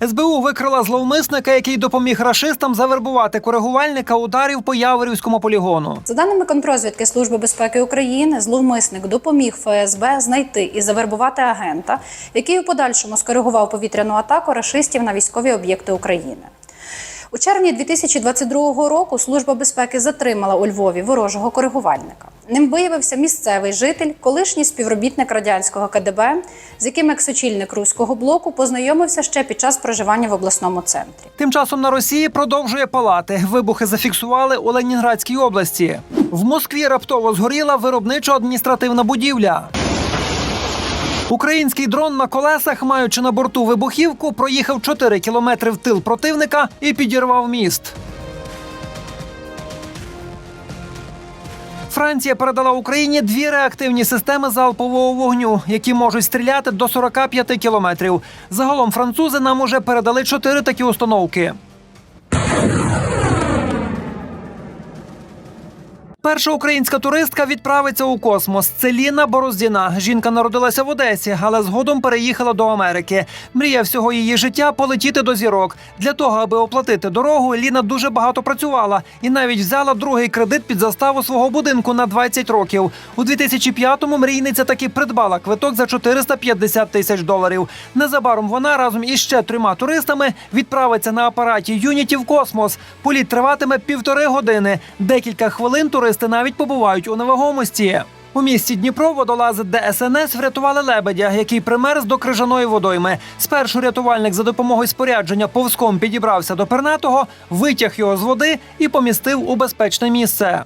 СБУ викрила зловмисника, який допоміг рашистам завербувати коригувальника ударів по Яворівському полігону. За даними контрозвідки Служби безпеки України, зловмисник допоміг ФСБ знайти і завербувати агента, який у подальшому скоригував повітряну атаку рашистів на військові об'єкти України. У червні 2022 року Служба безпеки затримала у Львові ворожого коригувальника. Ним виявився місцевий житель, колишній співробітник радянського КДБ, з яким екс-очільник руського блоку познайомився ще під час проживання в обласному центрі. Тим часом на Росії продовжує палати. Вибухи зафіксували у Ленінградській області. В Москві раптово згоріла виробничо-адміністративна будівля. Український дрон на колесах, маючи на борту вибухівку, проїхав 4 кілометри в тил противника і підірвав міст. Франція передала Україні дві реактивні системи залпового вогню, які можуть стріляти до 45 кілометрів. Загалом французи нам уже передали чотири такі установки. Перша українська туристка відправиться у космос. Це Ліна Бороздіна. Жінка народилася в Одесі, але згодом переїхала до Америки. Мрія всього її життя полетіти до зірок. Для того, аби оплатити дорогу, Ліна дуже багато працювала і навіть взяла другий кредит під заставу свого будинку на 20 років. У 2005-му мрійниця таки придбала квиток за 450 тисяч доларів. Незабаром вона разом із ще трьома туристами відправиться на апараті Юніті в космос. Політ триватиме півтори години. Декілька хвилин туристи навіть побувають у невагомості. У місті Дніпро водолази ДСНС врятували лебедя, який примерз до крижаної водойми. Спершу рятувальник за допомогою спорядження повзком підібрався до пернатого, витяг його з води і помістив у безпечне місце.